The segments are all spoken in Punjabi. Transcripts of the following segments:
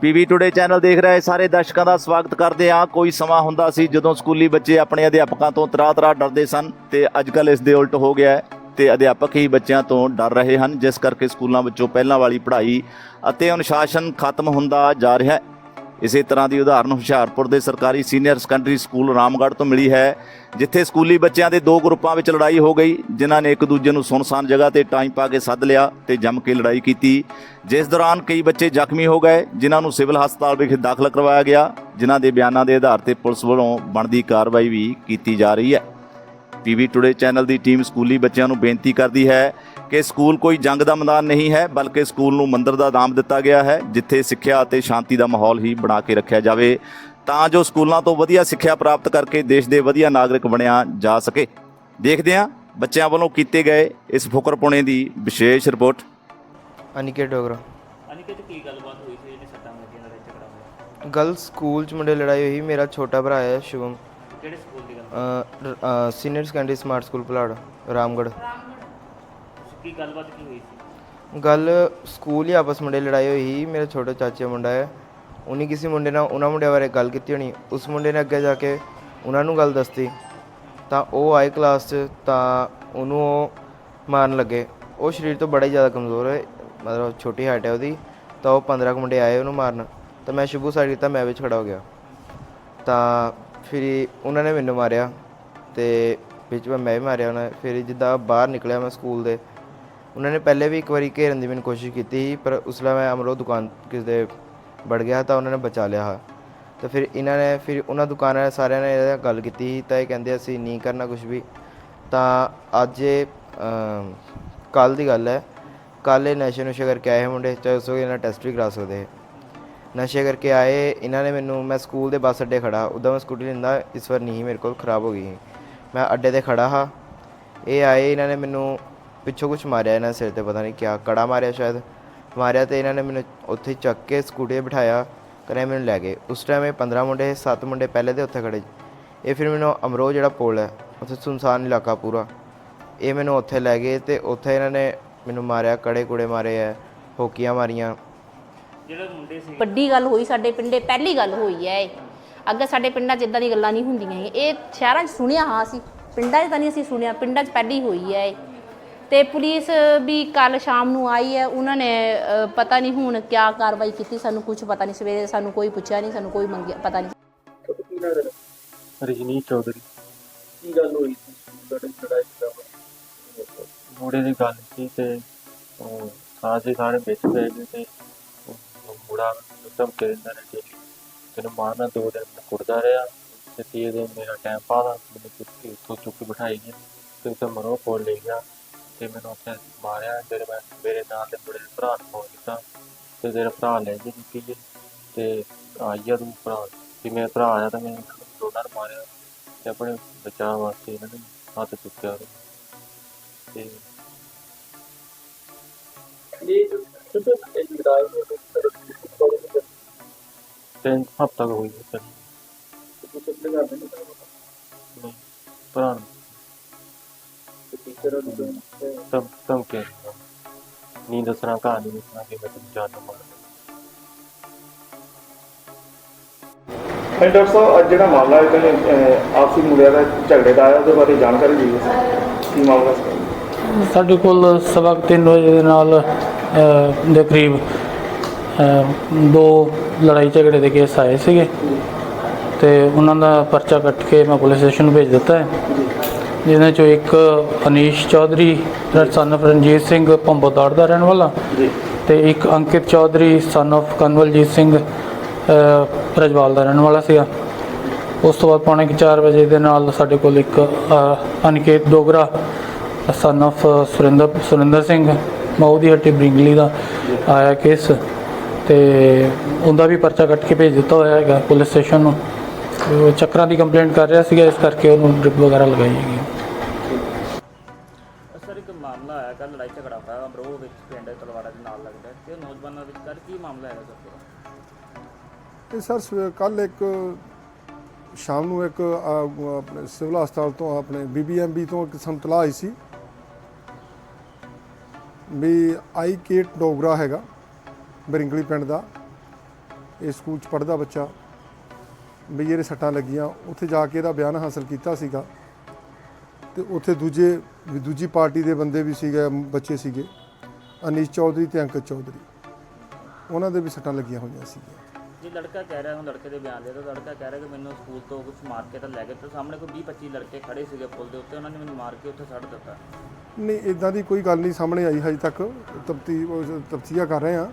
ਪੀਵੀ ਟੁਡੇ ਚੈਨਲ ਦੇਖ ਰਹੇ ਸਾਰੇ ਦਰਸ਼ਕਾਂ ਦਾ ਸਵਾਗਤ ਕਰਦੇ ਹਾਂ। ਕੋਈ ਸਮਾਂ ਹੁੰਦਾ ਸੀ ਜਦੋਂ ਸਕੂਲੀ ਬੱਚੇ ਆਪਣੇ ਅਧਿਆਪਕਾਂ ਤੋਂ ਤਰਾ-ਤਰਾ ਡਰਦੇ ਸਨ ਤੇ ਅੱਜਕੱਲ ਇਸ ਦੇ ਉਲਟ ਹੋ ਗਿਆ ਹੈ ਤੇ ਅਧਿਆਪਕ ਹੀ ਬੱਚਿਆਂ ਤੋਂ ਡਰ ਰਹੇ ਹਨ, ਜਿਸ ਕਰਕੇ ਸਕੂਲਾਂ ਵਿੱਚੋਂ ਪਹਿਲਾਂ ਵਾਲੀ ਪੜ੍ਹਾਈ ਅਤੇ ਅਨੁਸ਼ਾਸਨ ਖਤਮ ਹੁੰਦਾ ਜਾ ਰਿਹਾ ਹੈ। ਇਸੇ ਤਰ੍ਹਾਂ ਦੀ ਉਦਾਹਰਨ ਹੁਸ਼ਿਆਰਪੁਰ ਦੇ ਸਰਕਾਰੀ ਸੀਨੀਅਰ ਸੈਕੰਡਰੀ ਸਕੂਲ ਰਾਮਗੜ੍ਹ ਤੋਂ ਮਿਲੀ ਹੈ, ਜਿੱਥੇ ਸਕੂਲੀ ਬੱਚਿਆਂ ਦੇ ਦੋ ਗਰੁੱਪਾਂ ਵਿੱਚ ਲੜਾਈ ਹੋ ਗਈ, ਜਿਨ੍ਹਾਂ ਨੇ ਇੱਕ ਦੂਜੇ ਨੂੰ ਸੁਨਸਾਨ ਜਗ੍ਹਾ ਤੇ ਟਾਈਮ ਪਾ ਕੇ ਸੱਦ ਲਿਆ ਤੇ ਜੰਮ ਕੇ ਲੜਾਈ ਕੀਤੀ। ਜਿਸ ਦੌਰਾਨ ਕਈ ਬੱਚੇ ਜ਼ਖਮੀ ਹੋ ਗਏ, ਜਿਨ੍ਹਾਂ ਨੂੰ ਸਿਵਲ ਹਸਪਤਾਲ ਵਿਖੇ ਦਾਖਲ ਕਰਵਾਇਆ ਗਿਆ, ਜਿਨ੍ਹਾਂ ਦੇ ਬਿਆਨਾਂ ਦੇ ਆਧਾਰ ਤੇ ਪੁਲਿਸ ਵੱਲੋਂ ਬਣਦੀ ਕਾਰਵਾਈ ਵੀ ਕੀਤੀ ਜਾ ਰਹੀ ਹੈ। ਪੀਵੀ ਟੁਡੇ ਚੈਨਲ ਦੀ ਟੀਮ ਸਕੂਲੀ ਬੱਚਿਆਂ ਨੂੰ ਬੇਨਤੀ ਕਰਦੀ ਹੈ ਕਿ ਸਕੂਲ ਕੋਈ ਜੰਗ ਦਾ ਮੈਦਾਨ ਨਹੀਂ ਹੈ ਬਲਕਿ ਸਕੂਲ ਨੂੰ ਮੰਦਰ ਦਾ ਨਾਮ ਦਿੱਤਾ ਗਿਆ ਹੈ ਜਿੱਥੇ ਸਿੱਖਿਆ ਅਤੇ ਸ਼ਾਂਤੀ ਦਾ ਮਾਹੌਲ ਹੀ ਬਣਾ ਕੇ ਰੱਖਿਆ ਜਾਵੇ। ਤਾਂ ਜੋ ਸਕੂਲਾਂ ਤੋਂ ਵਧੀਆ ਸਿੱਖਿਆ ਪ੍ਰਾਪਤ ਕਰਕੇ ਦੇਸ਼ ਦੇ ਵਧੀਆ ਨਾਗਰਿਕ ਬਣਿਆ ਜਾ ਸਕੇ। ਦੇਖਦੇ ਹਾਂ ਬੱਚਿਆਂ ਵੱਲੋਂ ਕੀਤੇ ਗਏ ਇਸ ਫੁਕਰਪੁਣੇ ਦੀ ਵਿਸ਼ੇਸ਼ ਰਿਪੋਰਟ। ਅਨਿਕੇਤ ਡੋਗਰਾ। ਅਨਿਕੇਤ ਕੀ ਗੱਲਬਾਤ ਹੋਈ ਸੀ? ਜਿਹੜੀ ਸੱਟਾਂ ਲੱਗੀਆਂ ਲੜਾਈ ਝਗੜਾ ਹੋਇਆ। ਗਰਲ ਸਕੂਲ ਚ ਮੁੰਡੇ ਲੜਾਈ ਹੋਈ ਮੇਰਾ ਛੋਟਾ ਭਰਾ ਹੈ ਸ਼ੁਭਮ। ਕਿਹੜੇ ਸਕੂਲ ਦੀ ਗੱਲ senior secondary smart school Palar Ramgarh. ਕੀ ਗੱਲਬਾਤ ਕੀ ਹੋਈ ਸੀ? ਗੱਲ ਸਕੂਲ ਹੀ ਆਪਸ ਮੁੰਡੇ ਲੜਾਈ ਹੋਈ ਸੀ। ਮੇਰਾ ਛੋਟਾ ਚਾਚਾ ਮੁੰਡਾ ਹੈ। ਉਹਨੇ ਕਿਸੇ ਮੁੰਡੇ ਨਾਲ ਉਹਨਾਂ ਮੁੰਡਿਆਂ ਬਾਰੇ ਗੱਲ ਕੀਤੀ ਹੋਣੀ। ਉਸ ਮੁੰਡੇ ਨੇ ਅੱਗੇ ਜਾ ਕੇ ਉਹਨਾਂ ਨੂੰ ਗੱਲ ਦੱਸਤੀ। ਤਾਂ ਉਹ ਆਏ ਕਲਾਸ 'ਚ ਤਾਂ ਉਹਨੂੰ ਉਹ ਮਾਰਨ ਲੱਗੇ। ਉਹ ਸਰੀਰ ਤੋਂ ਬੜਾ ਹੀ ਜ਼ਿਆਦਾ ਕਮਜ਼ੋਰ ਹੈ। ਮਤਲਬ ਛੋਟੀ ਹਾਈਟ ਹੈ ਉਹਦੀ। ਤਾਂ ਉਹ 15 ਕੁ ਮੁੰਡੇ ਆਏ ਉਹਨੂੰ ਮਾਰਨ। ਤਾਂ ਮੈਂ ਸ਼ੁਭੂ ਸਾਈਡ ਕੀਤਾ, ਮੈਂ ਵਿੱਚ ਖੜਾ ਹੋ ਗਿਆ। ਤਾਂ ਫਿਰ ਉਹਨਾਂ ਨੇ ਮੈਨੂੰ ਮਾਰਿਆ। ਤੇ ਵਿੱਚ ਮੈਂ ਮੈਂ ਵੀ ਮਾਰਿਆ ਉਹਨਾਂ ਨੇ। ਫਿਰ ਜਿੱਦਾਂ ਬਾਹਰ ਨਿਕਲਿਆ ਮੈਂ ਸਕੂਲ ਦੇ ਉਹਨਾਂ ਨੇ ਪਹਿਲੇ ਵੀ ਇੱਕ ਵਾਰੀ ਘੇਰਨ ਦੀ ਮੈਨੂੰ ਕੋਸ਼ਿਸ਼ ਕੀਤੀ ਸੀ, ਪਰ ਉਸ ਵੇਲੇ ਮੈਂ ਅਮਰੋ ਦੁਕਾਨ ਕਿਸੇ ਦੇ ਵੜ ਗਿਆ ਤਾਂ ਉਹਨਾਂ ਨੇ ਬਚਾ ਲਿਆ ਹਾਂ। ਤਾਂ ਫਿਰ ਇਹਨਾਂ ਨੇ ਫਿਰ ਉਹਨਾਂ ਦੁਕਾਨਾਂ ਵਾਲੇ ਸਾਰਿਆਂ ਨੇ ਇਹਦਾ ਗੱਲ ਕੀਤੀ ਸੀ, ਤਾਂ ਇਹ ਕਹਿੰਦੇ ਅਸੀਂ ਨਹੀਂ ਕਰਨਾ ਕੁਝ ਵੀ। ਤਾਂ ਅੱਜ ਇਹ ਕੱਲ ਦੀ ਗੱਲ ਹੈ। ਕੱਲ੍ਹ ਇਹ ਨਸ਼ੇ ਨੁਸ਼ੇ ਕਰਕੇ ਆਏ ਮੁੰਡੇ, ਚਾਹੇ ਉਸ ਵੇਲੇ ਇਹਨਾਂ ਟੈਸਟ ਵੀ ਕਰਾ ਸਕਦੇ ਨਸ਼ੇ ਕਰਕੇ ਆਏ, ਇਹਨਾਂ ਨੇ ਮੈਨੂੰ, ਮੈਂ ਸਕੂਲ ਦੇ ਬੱਸ ਅੱਡੇ ਖੜਾ ਉਦੋਂ ਮੈਂ ਸਕੂਟੀ ਲੈਂਦਾ, ਇਸ ਵਾਰ ਨਹੀਂ ਮੇਰੇ ਕੋਲ ਖਰਾਬ ਹੋ ਗਈ ਸੀ। ਮੈਂ ਅੱਡੇ ਤੇ ਖੜਾ ਹਾਂ। ਇਹ ਆਏ, ਇਹਨਾਂ ਨੇ ਮੈਨੂੰ ਪਿੱਛੋਂ ਕੁਝ ਮਾਰਿਆ ਇਹਨਾਂ ਸਿਰ ਤੇ ਪਤਾ ਨਹੀਂ ਕਿਆ ਕੜਾ ਮਾਰਿਆ ਸ਼ਾਇਦ। ਮਾਰਿਆ ਤੇ ਇਹਨਾਂ ਨੇ ਮੈਨੂੰ ਉੱਥੇ ਚੱਕ ਕੇ ਸਕੂਟੀ ਤੇ ਬਿਠਾਇਆ ਕਰੇ ਮੈਨੂੰ ਲੈ ਗਏ। ਉਸ ਟਾਈਮ ਇਹ 15 ਮੁੰਡੇ 7 ਮੁੰਡੇ ਪਹਿਲੇ ਦੇ ਉੱਥੇ ਖੜੇ। ਇਹ ਫਿਰ ਮੈਨੂੰ ਅਮਰੋ ਜਿਹੜਾ ਪੁਲ ਹੈ ਉੱਥੇ ਸੁਨਸਾਨ ਇਲਾਕਾ ਪੂਰਾ। ਇਹ ਮੈਨੂੰ ਉੱਥੇ ਲੈ ਗਏ ਤੇ ਉੱਥੇ ਇਹਨਾਂ ਨੇ ਮੈਨੂੰ ਮਾਰਿਆ ਕੜੇ ਕੁੜੇ ਮਾਰੇ ਐ ਹੋਕੀਆਂ ਮਾਰੀਆਂ। ਜਿਹੜੇ ਮੁੰਡੇ ਸੀ। ਵੱਡੀ ਗੱਲ ਹੋਈ ਸਾਡੇ ਪਿੰਡੇ ਪਹਿਲੀ ਗੱਲ ਹੋਈ ਹੈ ਇਹ। ਅੱਗੇ ਸਾਡੇ ਪਿੰਡਾਂ 'ਚ ਇਦਾਂ ਦੀ ਗੱਲਾਂ ਨਹੀਂ ਹੁੰਦੀਆਂ। ਇਹ ਸ਼ਹਿਰਾਂ 'ਚ ਸੁਣਿਆ ਹਾਂ ਅਸੀਂ ਪਿੰਡਾਂ 'ਚ ਤਾਂ ਨਹੀਂ ਅਸੀਂ ਸੁਣਿਆ ਪਿੰਡਾਂ 'ਚ ਪਹਿਲੀ ਹੋਈ ਹੈ ਇਹ। ਤੇ ਪੁਲਿਸ ਵੀ ਕੱਲ ਸ਼ਾਮ ਨੂੰ ਆਈ ਹੈ। ਉਹਨਾਂ ਨੇ ਅ, ਪਤਾ ਨਹੀਂ ਹੁਣ ਕਿਆ ਕਾਰਵਾਈ ਕੀਤੀ। ਸਾਨੂੰ ਕੁਝ ਪਤਾ ਨਹੀਂ। ਸਵੇਰੇ ਸਾਨੂੰ ਕੋਈ ਪੁੱਛਿਆ ਨਹੀਂ। ਸਾਨੂੰ ਕੋਈ ਮੰਗਿਆ ਪਤਾ ਨਹੀਂ। ਰਜਨੀਸ਼ ਚੌਧਰੀ। ਕੀ ਗੱਲ ਹੋਈ ਸੀ? ਤੁਹਾਡੇ ਲੜਾਈ ਦਾ ਮੁੰਡੇ ਦੀ ਗੱਲ ਸੀ ਤੇ ਉਹ ਸਾਰੇ ਸਾਰੇ ਵਿੱਚ ਪੈ ਗਏ ਤੇ ਉਹ ਮੁੰਡਾ ਧਮਕੇ ਦਿੰਦਾ ਰਿਹਾ ਕਿ ਤੈਨੂੰ ਮਾਰਨਾ ਦੋ ਦਿਨ ਮੈਂ ਕੁੱਟਦਾ ਰਿਹਾ ਤੇ ਤੀਏ ਦਿਨ ਮੇਰਾ ਟਾਈਮ ਪਾਦਾ ਮੈਨੂੰ ਚੁੱਕ ਉੱਥੋਂ ਚੁੱਕ ਕੇ ਬਿਠਾਈ ਗਿਆ ਤੇ ਉੱਥੇ ਮਰੋ ਕੋਲ ਲੈ ਗਿਆ। ਤੇ ਮੈਨੂੰ ਉੱਥੇ ਮਾਰਿਆ ਫਿਰ ਮੈਂ ਮੇਰੇ ਨਾਲ ਦੇ ਮੁੰਡੇ ਦੇ ਭਰਾ ਨੂੰ ਫੋਨ ਕੀਤਾ ਤੇ ਤੇਰਾ ਭਰਾ ਲੈ ਜੀ ਕੀ ਤੇ ਆਈਆ ਤੂੰ ਭਰਾ। ਕਿ ਮੇਰਾ ਭਰਾ ਆਇਆ ਤਾਂ ਮੈਂ ਦੋਨਾਂ ਨੂੰ ਮਾਰਿਆ ਤੇ ਆਪਣੇ ਬਚਾਅ ਵਾਸਤੇ ਇਹਨਾਂ ਨੇ ਹੱਥ ਚੁੱਕਿਆ। ਤੇ ਤਿੰਨ ਹਫ਼ਤਾ ਹੈ ਆਪਣੇ ਨਹੀਂ ਨਹੀਂ ਭਰਾ ਨੂੰ। ਟੀਚਰ ਨੂੰ ਧਮ ਧਮਕੇ ਨਹੀਂ ਦੱਸਣਾ ਕਹਾਣੀ ਨਹੀਂ ਦੱਸਣਾ ਕਿ ਮੈਂ ਤੈਨੂੰ ਜਾਨ ਨੂੰ ਮਾਰ ਹਾਂਜੀ ਡਾਕਟਰ ਸਾਹਿਬ ਅੱਜ ਜਿਹੜਾ ਮਾਮਲਾ ਹੈ ਕਹਿੰਦੇ ਆਪਸੀ ਮੁੰਡਿਆਂ ਦਾ ਝਗੜੇ ਦਾ ਆਇਆ ਉਹਦੇ ਬਾਰੇ ਜਾਣਕਾਰੀ ਦਿਓ। ਕੀ ਮਾਮਲਾ ਸੀ? ਸਾਡੇ ਕੋਲ ਸਵਾ ਕੁ ਤਿੰਨ ਵਜੇ ਦੇ ਨਾਲ ਅ, ਦੇ ਕਰੀਬ ਅ, ਦੋ ਲੜਾਈ ਝਗੜੇ ਦੇ ਕੇਸ ਆਏ ਸੀਗੇ। ਤੇ ਉਹਨਾਂ ਦਾ ਪਰਚਾ ਕੱਟ ਕੇ ਮੈਂ ਪੁਲਿਸ ਸਟੇਸ਼ਨ ਨੂੰ ਭੇਜ ਦਿੱਤਾ ਹੈ। ਜਿਹਨਾਂ ਚੋਂ ਇੱਕ ਅਨੀਸ਼ ਚੌਧਰੀ ਸਨ of ਰਣਜੀਤ ਸਿੰਘ ਭੰਬੋਦਾੜ ਦਾ ਰਹਿਣ ਵਾਲਾ ਤੇ ਇੱਕ ਅੰਕਿਤ ਚੌਧਰੀ ਸਨ of ਕਨਵਲਜੀਤ ਸਿੰਘ ਰਜਵਾਲ ਦਾ ਰਹਿਣ ਵਾਲਾ ਸੀਗਾ। ਉਸ ਤੋਂ ਬਾਅਦ ਪੌਣੇ 4 ਵਜੇ ਦੇ ਨਾਲ ਸਾਡੇ ਕੋਲ ਇੱਕ ਅਨਿਕੇਤ ਡੋਗਰਾ ਸਨ of ਸੁਰਿੰਦਰ ਸੁਰਿੰਦਰ ਸਿੰਘ ਮਾਊ ਦੀ ਹੱਟੀ ਬ੍ਰਿੰਗਲੀ ਦਾ ਆਇਆ ਕੇਸ ਤੇ ਉਹਦਾ ਵੀ ਪਰਚਾ ਕੱਟ ਕੇ ਭੇਜ ਦਿੱਤਾ ਹੋਇਆ ਹੈਗਾ ਪੁਲਿਸ ਸਟੇਸ਼ਨ ਨੂੰ। ਉਹ ਚੱਕਰਾਂ ਦੀ ਕੰਪਲੇਂਟ ਕਰ ਰਿਹਾ ਸੀਗਾ ਇਸ ਕਰਕੇ ਉਹਨੂੰ ਡ੍ਰਿਪ ਵਗੈਰਾ ਲਗਾਈ ਹੈਗੀ ਸਰ ਇੱਕ ਮਾਮਲਾ ਆਇਆ ਕੱਲ ਲੜਾਈ ਝਗੜਾ ਹੋਇਆ ਅਮਰੋਹ ਵਿੱਚ ਪਿੰਡ ਤਲਵਾੜਾ ਦੇ ਨਾਲ ਲੱਗਦਾ ਹੈ। ਤੇ ਨੌਜਵਾਨਾਂ ਵਿੱਚ ਕਰ ਕੀ ਮਾਮਲਾ ਹੈਗਾ ਸਰ? ਪੂਰਾ ਇਹ ਸਰ ਕੱਲ ਇੱਕ ਸ਼ਾਮ ਨੂੰ ਇੱਕ ਆ, ਆਪਣੇ ਸਿਵਲ ਹਸਪਤਾਲ ਤੋਂ ਆਪਣੇ ਬੀਬੀਐਮਬੀ ਤੋਂ ਇੱਕ ਸੰਤਲਾ ਆਈ ਸੀ। ਵੀ ਆਈ ਕੇਟ ਡੋਗਰਾ ਹੈਗਾ ਬਰਿੰਗਲੀ ਪਿੰਡ ਦਾ। ਇਸ ਸਕੂਲ 'ਚ ਪੜ੍ਹਦਾ ਬੱਚਾ। ਵੀ ਇਹਦੇ ਸੱਟਾਂ ਲੱਗੀਆਂ ਉੱਥੇ ਜਾ ਕੇ ਇਹਦਾ ਬਿਆਨ ਹਾਸਲ ਕੀਤਾ ਸੀਗਾ। ਤੇ ਉੱਥੇ ਦੂਜੇ ਵੀ ਦੂਜੀ ਪਾਰਟੀ ਦੇ ਬੰਦੇ ਵੀ ਸੀਗੇ ਬੱਚੇ ਸੀਗੇ ਅਨੀਸ਼ ਚੌਧਰੀ ਤੇ ਅੰਕਤ ਚੌਧਰੀ। ਉਹਨਾਂ ਦੇ ਵੀ ਸੱਟਾਂ ਲੱਗੀਆਂ ਹੋਈਆਂ ਸੀਗੀਆਂ। ਜੇ ਲੜਕਾ ਕਹਿ ਰਿਹਾ ਉਹ ਲੜਕੇ ਦੇ ਬਿਆਨ ਦੇ ਤਾਂ ਲੜਕਾ ਕਹਿ ਰਿਹਾ ਕਿ ਮੈਨੂੰ ਸਕੂਲ ਤੋਂ ਕੁਝ ਮਾਰ ਕੇ ਤਾਂ ਲੈ ਗਏ ਤੇ ਸਾਹਮਣੇ ਕੋਈ 20 25 ਲੜਕੇ ਖੜੇ ਸੀਗੇ ਪੁਲ ਦੇ ਉੱਤੇ ਉਹਨਾਂ ਨੇ ਮੈਨੂੰ ਮਾਰ ਕੇ ਉੱਥੇ ਛੱਡ ਦਿੱਤਾ। ਨਹੀਂ ਇਦਾਂ ਦੀ ਕੋਈ ਗੱਲ ਨਹੀਂ ਸਾਹਮਣੇ ਆਈ ਹਜੇ ਤੱਕ। ਤਫਤੀ ਤਫਤੀਆ ਕਰ ਰਹੇ ਆ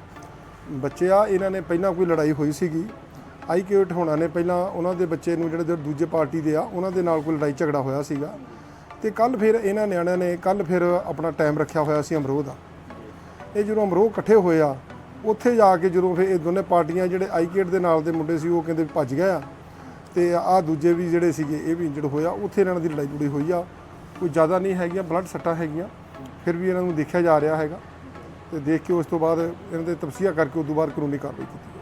ਬੱਚੇ ਆ ਇਹਨਾਂ ਨੇ ਪਹਿਲਾਂ ਕੋਈ ਲੜਾਈ ਹੋਈ ਸੀਗੀ। ਆਈ ਕੇ ਠਾਉਣਾ ਨੇ ਪਹਿਲਾਂ ਉਹਨਾਂ ਦੇ ਬੱਚੇ ਨੂੰ ਜਿਹੜੇ ਜਿਹੜੇ ਦੂਜੇ ਪਾਰਟੀ ਦੇ ਆ, ਉਹਨਾਂ ਦੇ ਨਾਲ ਕੋਈ ਲੜਾਈ ਝਗੜਾ ਹੋਇਆ ਸੀਗਾ। ਤੇ ਕੱਲ ਫਿਰ ਇਹਨਾਂ ਨਿਆਣਿਆਂ ਨੇ ਕੱਲ ਫਿਰ ਆਪਣਾ ਟਾਈਮ ਰੱਖਿਆ ਹੋਇਆ ਸੀ ਅਮਰੋਹ ਦਾ। ਇਹ ਜਦੋਂ ਅਮਰੋਹ ਇਕੱਠੇ ਹੋਏ ਆ, ਉੱਥੇ ਜਾ ਕੇ ਜਦੋਂ ਫਿਰ ਇਹ ਦੋਨੇ ਪਾਰਟੀਆਂ ਜਿਹੜੇ ਆਈਕੇਟ ਦੇ ਨਾਲ ਦੇ ਮੁੰਡੇ ਸੀ, ਉਹ ਕਹਿੰਦੇ ਭੱਜ ਗਏ ਆ। ਤੇ ਆਹ ਦੂਜੇ ਵੀ ਜਿਹੜੇ ਸੀਗੇ, ਇਹ ਵੀ ਇੰਜਰਡ ਹੋਇਆ ਉੱਥੇ ਇਹਨਾਂ ਦੀ ਲੜਾਈ ਲੜੀ ਹੋਈ ਆ। ਕੋਈ ਜ਼ਿਆਦਾ ਨਹੀਂ ਹੈਗੀਆਂ, ਬਲੱਡ ਸੱਟਾਂ ਹੈਗੀਆਂ। ਫਿਰ ਵੀ ਇਹਨਾਂ ਨੂੰ ਦੇਖਿਆ ਜਾ ਰਿਹਾ ਹੈਗਾ। ਤੇ ਦੇਖ ਕੇ ਉਸ ਤੋਂ ਬਾਅਦ ਇਹਨਾਂ ਦੇ ਤਫਸੀਆ ਕਰਕੇ ਉਸ ਤੋਂ ਬਾਅਦ ਕਾਨੂੰਨੀ ਕਾਰਵਾਈ ਕੀਤੀ।